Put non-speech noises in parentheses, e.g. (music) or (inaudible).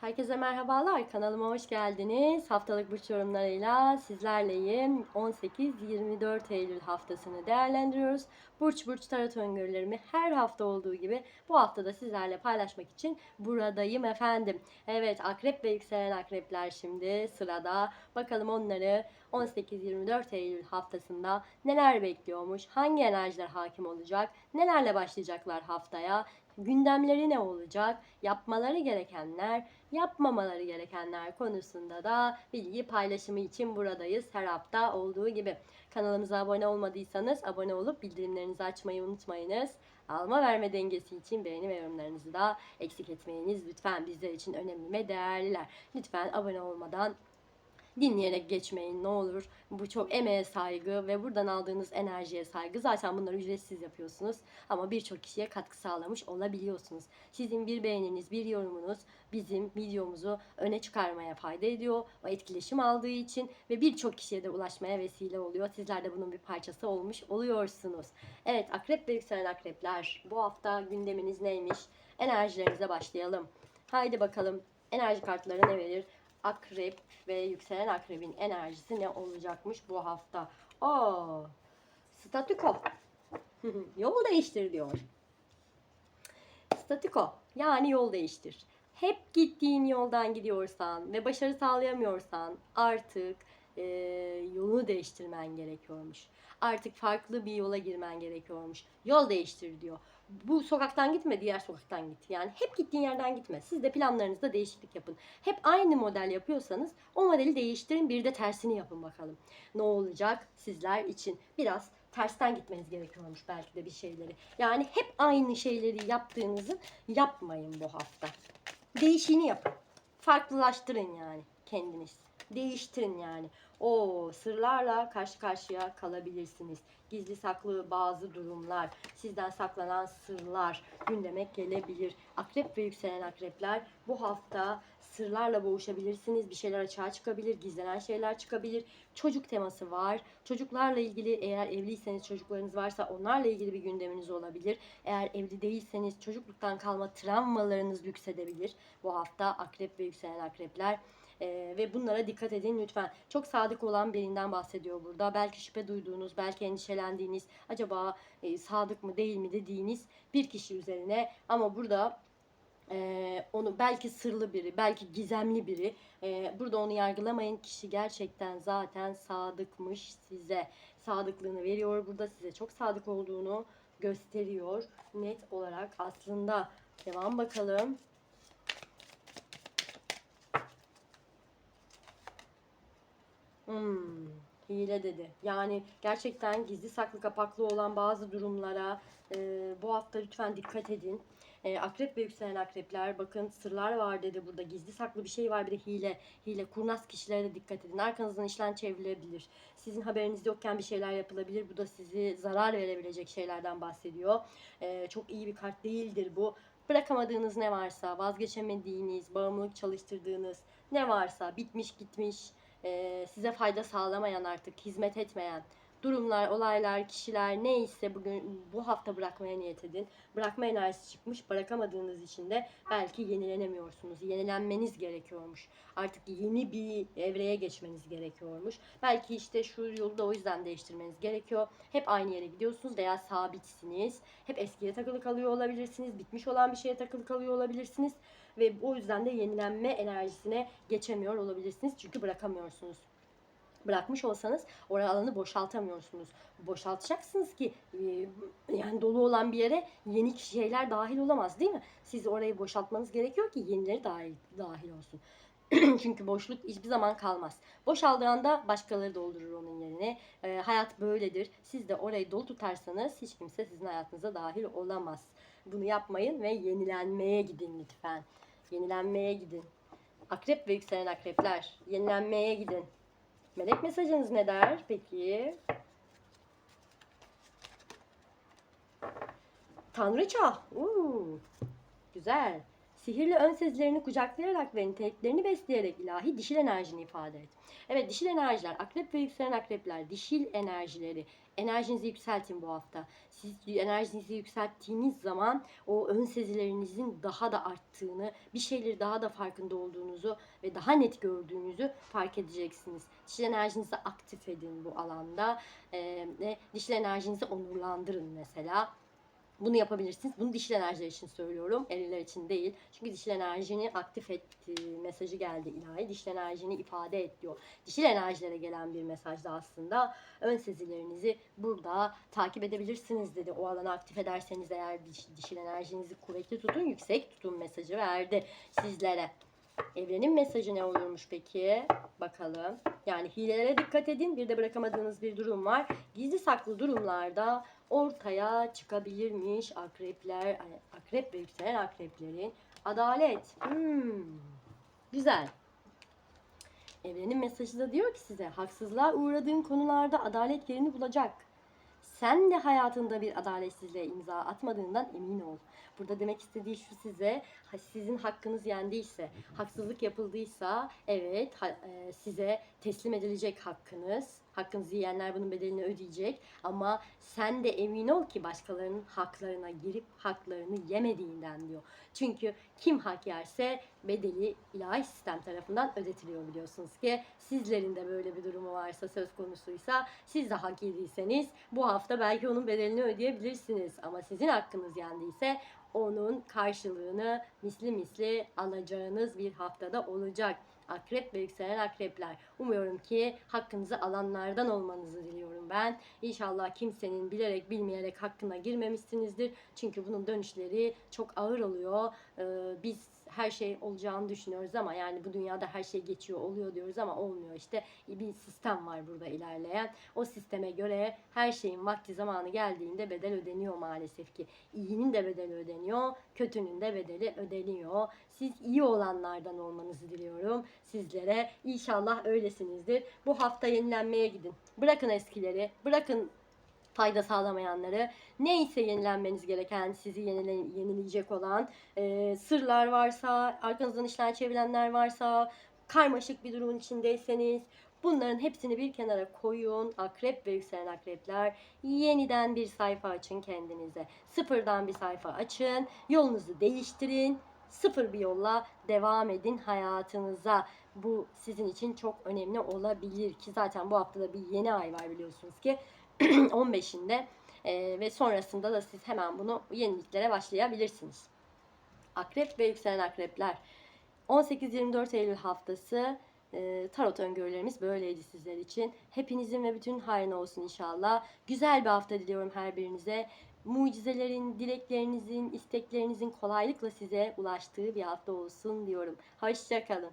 Herkese merhabalar. Kanalıma hoş geldiniz. Haftalık burç yorumlarıyla sizlerleyim. 18-24 Eylül haftasını değerlendiriyoruz. Burç burç tarot öngörülerimi her hafta olduğu gibi bu haftada sizlerle paylaşmak için buradayım efendim. Evet akrep ve yükselen akrepler şimdi sırada. Bakalım onları 18-24 Eylül haftasında neler bekliyormuş? Hangi enerjiler hakim olacak? Nelerle başlayacaklar haftaya? Gündemleri ne olacak? Yapmaları gerekenler, yapmamaları gerekenler konusunda da bilgi paylaşımı için buradayız. Her hafta olduğu gibi. Kanalımıza abone olmadıysanız abone olup bildirimlerinizi açmayı unutmayınız. Alma verme dengesi için beğeni ve yorumlarınızı da eksik etmeyiniz. Lütfen bizler için önemli ve değerliler. Lütfen abone olmadan dinleyerek geçmeyin ne olur. Bu çok emeğe saygı ve buradan aldığınız enerjiye saygı. Zaten bunları ücretsiz yapıyorsunuz ama birçok kişiye katkı sağlamış olabiliyorsunuz. Sizin bir beğeniniz, bir yorumunuz bizim videomuzu öne çıkarmaya fayda ediyor. O etkileşim aldığı için ve birçok kişiye de ulaşmaya vesile oluyor. Sizler de bunun bir parçası olmuş oluyorsunuz. Evet akrep ve yükselen akrepler bu hafta gündeminiz neymiş? Enerjilerinize başlayalım. Haydi bakalım enerji kartları ne verir? Akrep ve yükselen akrebin enerjisi ne olacakmış bu hafta? Oo, statüko. (laughs) yol değiştir diyor. Statüko yani yol değiştir. Hep gittiğin yoldan gidiyorsan ve başarı sağlayamıyorsan artık e, yolunu değiştirmen gerekiyormuş. Artık farklı bir yola girmen gerekiyormuş. Yol değiştir diyor bu sokaktan gitme diğer sokaktan git. Yani hep gittiğin yerden gitme. Siz de planlarınızda değişiklik yapın. Hep aynı model yapıyorsanız o modeli değiştirin bir de tersini yapın bakalım. Ne olacak sizler için? Biraz tersten gitmeniz gerekiyormuş belki de bir şeyleri. Yani hep aynı şeyleri yaptığınızı yapmayın bu hafta. Değişini yapın. Farklılaştırın yani kendiniz. Değiştirin yani. O sırlarla karşı karşıya kalabilirsiniz. Gizli saklı bazı durumlar, sizden saklanan sırlar gündeme gelebilir. Akrep ve yükselen akrepler bu hafta sırlarla boğuşabilirsiniz. Bir şeyler açığa çıkabilir, gizlenen şeyler çıkabilir. Çocuk teması var. Çocuklarla ilgili eğer evliyseniz çocuklarınız varsa onlarla ilgili bir gündeminiz olabilir. Eğer evli değilseniz çocukluktan kalma travmalarınız yüksedebilir. Bu hafta akrep ve yükselen akrepler ee, ve bunlara dikkat edin lütfen. Çok sadık olan birinden bahsediyor burada. Belki şüphe duyduğunuz, belki endişelendiğiniz, acaba e, sadık mı değil mi dediğiniz bir kişi üzerine. Ama burada e, onu belki sırlı biri, belki gizemli biri. E, burada onu yargılamayın. Kişi gerçekten zaten sadıkmış size. Sadıklığını veriyor. Burada size çok sadık olduğunu gösteriyor net olarak aslında. Devam bakalım. Hmm, hile dedi. Yani gerçekten gizli saklı kapaklı olan bazı durumlara e, bu hafta lütfen dikkat edin. E, akrep ve yükselen akrepler bakın sırlar var dedi burada. Gizli saklı bir şey var bir de hile. Hile kurnaz kişilere de dikkat edin. Arkanızdan işten çevrilebilir. Sizin haberiniz yokken bir şeyler yapılabilir. Bu da sizi zarar verebilecek şeylerden bahsediyor. E, çok iyi bir kart değildir bu. Bırakamadığınız ne varsa, vazgeçemediğiniz, bağımlılık çalıştırdığınız ne varsa bitmiş gitmiş e, size fayda sağlamayan artık hizmet etmeyen durumlar, olaylar, kişiler neyse bugün bu hafta bırakmaya niyet edin. Bırakma enerjisi çıkmış. Bırakamadığınız için de belki yenilenemiyorsunuz. Yenilenmeniz gerekiyormuş. Artık yeni bir evreye geçmeniz gerekiyormuş. Belki işte şu yolu da o yüzden değiştirmeniz gerekiyor. Hep aynı yere gidiyorsunuz veya sabitsiniz. Hep eskiye takılı kalıyor olabilirsiniz. Bitmiş olan bir şeye takılı kalıyor olabilirsiniz. Ve o yüzden de yenilenme enerjisine geçemiyor olabilirsiniz. Çünkü bırakamıyorsunuz bırakmış olsanız oraya alanı boşaltamıyorsunuz. Boşaltacaksınız ki e, yani dolu olan bir yere yeni şeyler dahil olamaz değil mi? Siz orayı boşaltmanız gerekiyor ki yenileri dahil, dahil olsun. (clears throat) Çünkü boşluk hiçbir zaman kalmaz. Boşaldığı anda başkaları doldurur onun yerine. E, hayat böyledir. Siz de orayı dolu tutarsanız hiç kimse sizin hayatınıza dahil olamaz. Bunu yapmayın ve yenilenmeye gidin lütfen. Yenilenmeye gidin. Akrep ve yükselen akrepler. Yenilenmeye gidin. Melek mesajınız ne der peki? Tanrıça. Uuu. Güzel. Sihirli ön sezilerini kucaklayarak ve niteliklerini besleyerek ilahi dişil enerjini ifade et. Evet dişil enerjiler, akrep ve yükselen akrepler, dişil enerjileri enerjinizi yükseltin bu hafta. Siz enerjinizi yükselttiğiniz zaman o ön sezilerinizin daha da arttığını, bir şeyleri daha da farkında olduğunuzu ve daha net gördüğünüzü fark edeceksiniz. Dişil enerjinizi aktif edin bu alanda. Ee, dişil enerjinizi onurlandırın mesela. Bunu yapabilirsiniz. Bunu dişil enerjiler için söylüyorum. Eriller için değil. Çünkü dişil enerjini aktif et mesajı geldi ilahi. Dişil enerjini ifade et diyor. Dişil enerjilere gelen bir mesaj da aslında ön sezilerinizi burada takip edebilirsiniz dedi. O alanı aktif ederseniz eğer diş, dişil enerjinizi kuvvetli tutun, yüksek tutun mesajı verdi sizlere. Evrenin mesajı ne olurmuş peki? Bakalım. Yani hilelere dikkat edin. Bir de bırakamadığınız bir durum var. Gizli saklı durumlarda ortaya çıkabilirmiş akrepler, akrep ve yükselen akreplerin adalet. Hmm, güzel. Evrenin mesajı da diyor ki size haksızlığa uğradığın konularda adalet yerini bulacak. Sen de hayatında bir adaletsizliğe imza atmadığından emin ol. Burada demek istediği şu size sizin hakkınız yendiyse, haksızlık yapıldıysa evet e, size teslim edilecek hakkınız. Hakkınızı yiyenler bunun bedelini ödeyecek. Ama sen de emin ol ki başkalarının haklarına girip haklarını yemediğinden diyor. Çünkü kim hak yerse bedeli ilahi sistem tarafından ödetiliyor biliyorsunuz ki. Sizlerin de böyle bir durumu varsa söz konusuysa siz de hak yediyseniz bu hafta belki onun bedelini ödeyebilirsiniz. Ama sizin hakkınız yendiyse onun karşılığını misli misli alacağınız bir haftada olacak. Akrep ve yükselen akrepler. Umuyorum ki hakkınızı alanlardan olmanızı diliyorum ben. İnşallah kimsenin bilerek bilmeyerek hakkına girmemişsinizdir. Çünkü bunun dönüşleri çok ağır oluyor. Ee, biz her şey olacağını düşünüyoruz ama yani bu dünyada her şey geçiyor oluyor diyoruz ama olmuyor. İşte bir sistem var burada ilerleyen. O sisteme göre her şeyin vakti zamanı geldiğinde bedel ödeniyor maalesef ki. İyinin de bedeli ödeniyor kötünün de bedeli ödeniyor. Siz iyi olanlardan olmanızı diliyorum sizlere. İnşallah öylesinizdir. Bu hafta yenilenmeye gidin. Bırakın eskileri bırakın fayda sağlamayanları neyse yenilenmeniz gereken sizi yenile, yenileyecek olan e, sırlar varsa arkanızdan işler çevirenler varsa karmaşık bir durumun içindeyseniz bunların hepsini bir kenara koyun. Akrep ve yükselen akrepler yeniden bir sayfa açın kendinize. Sıfırdan bir sayfa açın yolunuzu değiştirin sıfır bir yolla devam edin hayatınıza. Bu sizin için çok önemli olabilir ki zaten bu haftada bir yeni ay var biliyorsunuz ki (clears throat) 15'inde Ee, ve sonrasında da siz hemen bunu yeniliklere başlayabilirsiniz. Akrep ve yükselen akrepler 18-24 Eylül haftası e, tarot öngörülerimiz böyleydi sizler için. Hepinizin ve bütün hayrına olsun inşallah. Güzel bir hafta diliyorum her birinize. Mucizelerin, dileklerinizin, isteklerinizin kolaylıkla size ulaştığı bir hafta olsun diyorum. Hoşçakalın.